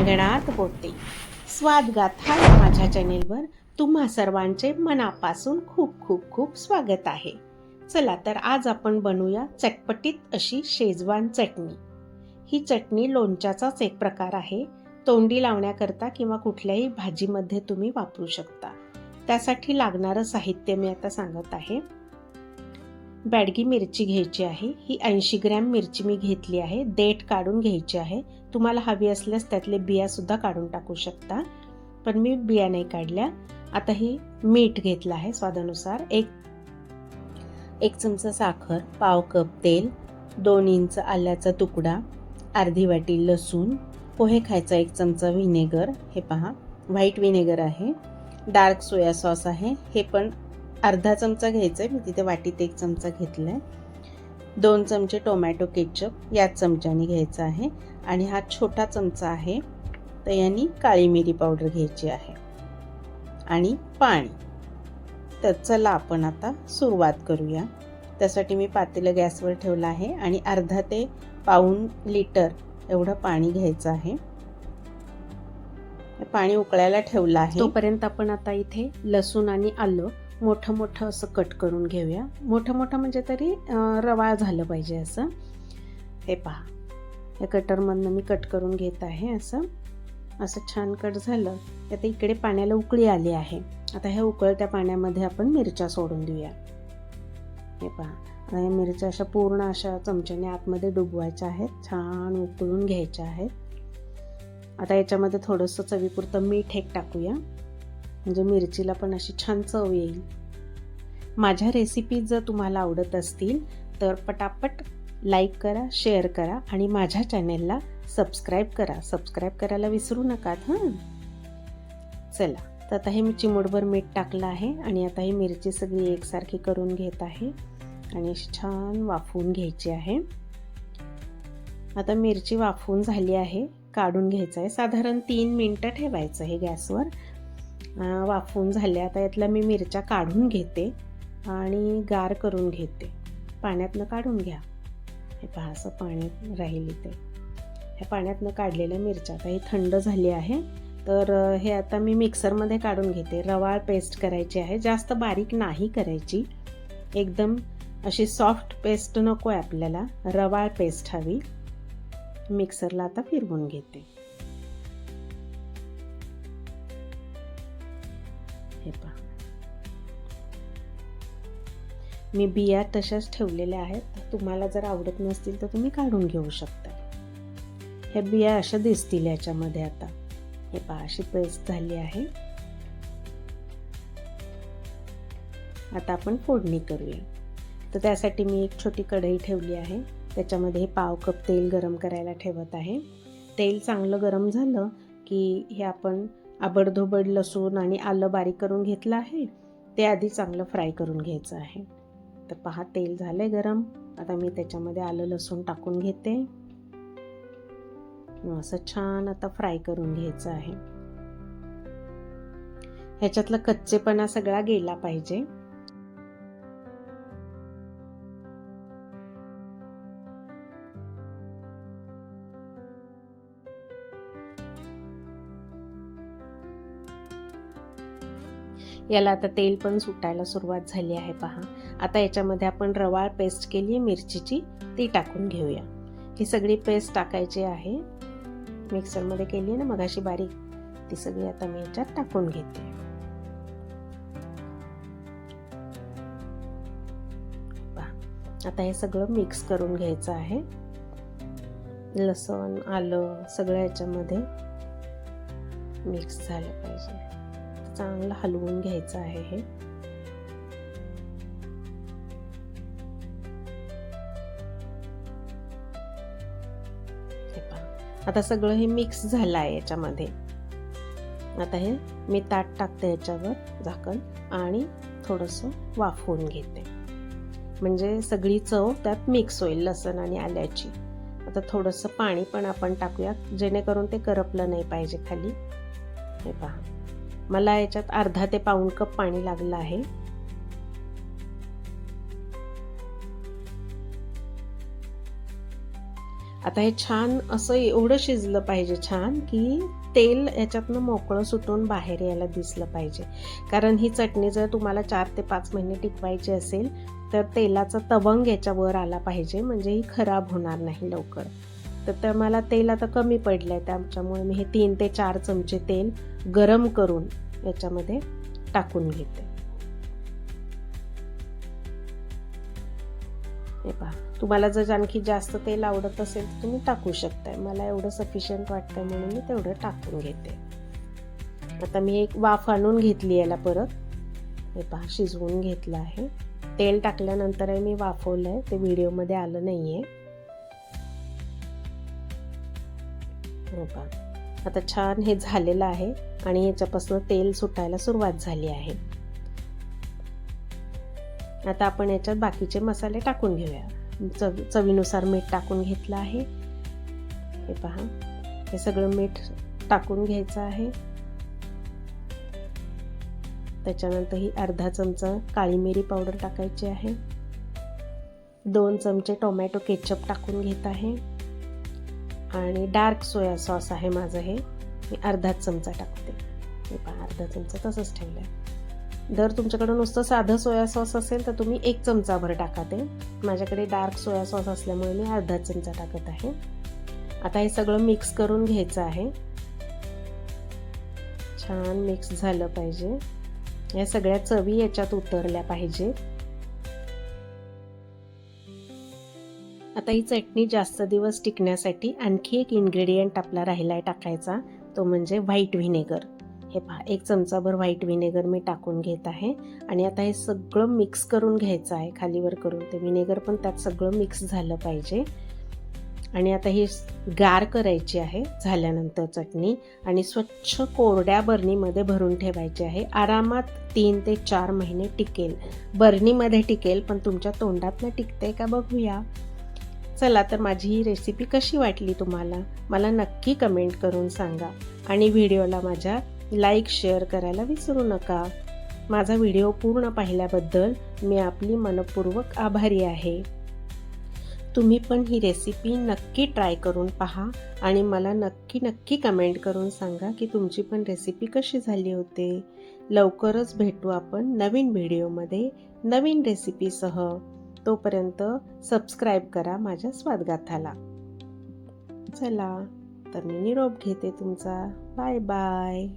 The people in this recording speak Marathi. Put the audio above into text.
गणगणात बोलते स्वादगाथा या माझ्या चॅनेलवर तुम्हा सर्वांचे मनापासून खूप खूप खूप स्वागत आहे. चला तर आज आपण बनवूया चटपटीत अशी शेजवान चटणी. ही चटणी लोणच्याचाच एक प्रकार आहे. तोंडी लावण्याकरता किंवा कुठल्याही भाजीमध्ये तुम्ही वापरू शकता. त्यासाठी लागणारं साहित्य मी आता सांगत आहे. बॅडगी मिरची घ्यायची आहे. ही ऐंशी ग्रॅम मिरची मी घेतली आहे. देठ काढून घ्यायची आहे. तुम्हाला हवी असल्यास त्यातले बियासुद्धा काढून टाकू शकता. पण मी बिया नाही काढल्या. आता ही मीठ घेतलं आहे स्वादानुसार. एक एक चमचा साखर पाव कप तेल दोन इंच आल्याचा तुकडा अर्धी वाटी लसूण पोहे खायचा एक चमचा व्हिनेगर. हे पहा व्हाईट व्हिनेगर आहे. डार्क सोया सॉस आहे. हे पण अर्धा चमचा घ्यायचा आहे मी तिथे वाटीत एक चमचा घेतला आहे दोन चमचे टोमॅटो केचप याच चमच्याने घ्यायचा आहे. आणि हा छोटा चमचा आहे. तर यांनी काळी मिरी पावडर घ्यायची आहे. आणि पाणी. तर चला आपण आता सुरुवात करूया. त्यासाठी मी पातेलं गॅसवर ठेवलं आहे. आणि अर्धा ते पाऊण लिटर एवढं पाणी घ्यायचं आहे. पाणी उकळायला ठेवलं आहे. तोपर्यंत आपण आता इथे लसूण आणि आलं मोठं मोठं असं कट करून घेऊया. मोठं मोठं म्हणजे तरी रवाळ झालं पाहिजे असं. हे पहा. या कटरमधनं मी कट करून घेत आहे असं. असं छान कट झालं आता इकडे पाण्याला उकळी आली आहे. आता ह्या उकळत्या पाण्यामध्ये आपण मिरच्या सोडून देऊया. हे पहा. आता या मिरच्या अशा पूर्ण अशा चमच्याने आतमध्ये डुबवायच्या आहेत. छान उकळून घ्यायच्या आहेत. आता याच्यामध्ये थोडंसं चवीपुरतं मीठ एक टाकूया. म्हणजे मिरचीला पण अशी छान चव येईल. माझ्या रेसिपीज जर तुम्हाला आवडत असतील तर पटापट लाईक करा शेअर करा आणि माझ्या चॅनेलला सबस्क्राईब करा. सबस्क्राईब करायला विसरू नका हां? चला तर आता हे मी चिमूटभर मीठ टाकलं आहे आणि आता ही मिरची सगळी एकसारखी करून घेत आहे. आणि अशी छान वाफवून घ्यायची आहे. आता मिरची वाफवून झाली आहे. काढून घ्यायचं आहे. साधारण तीन मिनटं ठेवायचं हे गॅसवर. वाफवून झाले आता यातल्या मी मिरच्या काढून घेते आणि गार करून घेते. पाण्यातनं काढून घ्या. हे पहा असं पाणी राहील इथे ह्या पाण्यातनं काढलेल्या मिरच्या. आता ही थंड झाली आहे. तर हे आता मी मिक्सरमध्ये काढून घेते. रवाळ पेस्ट करायची आहे. जास्त बारीक नाही करायची. एकदम अशी सॉफ्ट पेस्ट नको आहे आपल्याला. रवाळ पेस्ट हवी. मिक्सरला आता फिरवून घेते. मी बिया तशाच ठेवलेल्या आहेत. तुम्हाला जर आवडत नसतील तर तुम्ही काढून घेऊ शकता. ह्या बिया अशा दिसतील याच्यामध्ये आता. हे पहा अशी पेस्ट झाली आहे. आता आपण फोडणी करूया. तर त्यासाठी मी एक छोटी कढई ठेवली आहे. त्याच्यामध्ये पाव कप तेल गरम करायला ठेवत आहे. तेल चांगलं गरम झालं की हे आपण आबडधोबड लसूण आणि आलं बारीक करून घेतलं आहे. ते आधी चांगलं फ्राय करून घ्यायचं आहे. तर पहा तेल झालंय गरम. आता मी त्याच्यामध्ये आलं लसूण टाकून घेते. असं छान आता फ्राय करून घ्यायचं आहे. ह्याच्यातला कच्चेपणा सगळा गेला पाहिजे. याला आता तेल पण सुटायला सुरुवात झाली आहे पहा. आता याच्यामध्ये आपण रवाळ पेस्ट केली आहे मिरचीची ती टाकून घेऊया. ही सगळी पेस्ट टाकायची आहे. मिक्सरमध्ये केली आहे ना मगाशी बारीक ती सगळी आता मी याच्यात टाकून घेते. आता हे सगळं मिक्स करून घ्यायचं आहे. लसण आलं सगळं याच्यामध्ये मिक्स झालं पाहिजे. चांगलं हलवून घ्यायचं आहे हे. आता सगळं हे मिक्स झालं आहे याच्यामध्ये. आता हे मी ताट टाकते याच्यावर झाकण आणि थोडंसं वाफवून घेते. म्हणजे सगळी चव त्यात मिक्स होईल लसण आणि आल्याची. आता थोडंसं पाणी पण आपण टाकूया जेणेकरून ते करपलं नाही पाहिजे खाली. हे पहा. मला याच्यात अर्धा ते पाऊण कप पाणी लागलं आहे. आता हे छान असं एवढं शिजलं पाहिजे छान की तेल याच्यातनं मोकळं सुटून बाहेर यायला दिसलं पाहिजे. कारण ही चटणी जर तुम्हाला चार ते पाच महिने टिकवायची असेल तर तेलाचा तवंग याच्यावर आला पाहिजे म्हणजे ही खराब होणार नाही लवकर. तर तर मला तेल आता कमी पडलं आहे त्याच्यामुळे मी हे तीन ते चार चमचे तेल गरम करून याच्यामध्ये टाकून घेते. हे पहा तुम्हाला जर आणखी जास्त तेल आवडत असेल तर तुम्ही टाकू शकताय. मला एवढं सफिशियंट वाटतंय म्हणून मी तेवढं टाकून घेते. आता मी एक वाफ आणून घेतली याला परत. हे पहा शिजवून घेतलं आहे. तेल टाकल्यानंतर मी वाफवलं आहे ते व्हिडिओमध्ये आलं नाही आहे पहा आता छान हे झालेलं आहे आणि याच्यापासून तेल सुटायला सुरुवात झाली आहे. आता आपण याच्यात बाकीचे मसाले टाकून घेऊया. चव चवीनुसार मीठ टाकून घेतलं आहे. हे पहा. हे सगळं मीठ टाकून घ्यायचं आहे. त्याच्यानंतर ही अर्धा चमचा काळी मिरी पावडर टाकायची आहे. दोन चमचे टोमॅटो केचप टाकून घेत आहे. आणि डार्क सोया सॉस आहे माझं हे. मी अर्धा चमचा टाकते. मी पहा अर्धा चमचा तसंच ठेवलं आहे जर तुमच्याकडं नुसतं साधं सोया सॉस असेल तर तुम्ही एक चमचाभर टाका ते. माझ्याकडे डार्क सोया सॉस असल्यामुळे मी अर्धा चमचा टाकत आहे. आता हे सगळं मिक्स करून घ्यायचं आहे. छान मिक्स झालं पाहिजे. या सगळ्या चवी याच्यात उतरल्या पाहिजेत. आता ही चटणी जास्त दिवस टिकण्यासाठी आणखी एक इन्ग्रेडियंट आपला राहिला आहे टाकायचा. तो म्हणजे व्हाईट व्हिनेगर हे पहा एक चमचाभर व्हाईट व्हिनेगर मी टाकून घेत आहे. आणि आता हे सगळं मिक्स करून घ्यायचं आहे. खालीवर करून ते व्हिनेगर पण त्यात सगळं मिक्स झालं पाहिजे. आणि आता ही गार करायची आहे झाल्यानंतर चटणी. आणि स्वच्छ कोरड्या बर्नीमध्ये भरून ठेवायची आहे. आरामात तीन ते चार महिने टिकेल. बर्नीमध्ये टिकेल पण तुमच्या तोंडात टिकते का बघूया. चला तर माझी ही रेसिपी कशी वाटली तुम्हाला? मला नक्की कमेंट करून सांगा. आणि व्हिडिओला माझ्या लाईक शेअर करायला विसरू नका. माझा व्हिडिओ पूर्ण पाहिल्याबद्दल मी आपली मनपूर्वक आभारी आहे. तुम्ही पण ही रेसिपी नक्की ट्राय करून पहा आणि मला नक्की नक्की कमेंट करून सांगा की तुमची पण रेसिपी कशी झाली होते. लवकरच भेटू आपण नवीन व्हिडिओमध्ये नवीन रेसिपीसह तोपर्यंत सबस्क्राईब करा माझ्या स्वादगाथाला. चला तर मी निरोप घेते तुमचा. Bye bye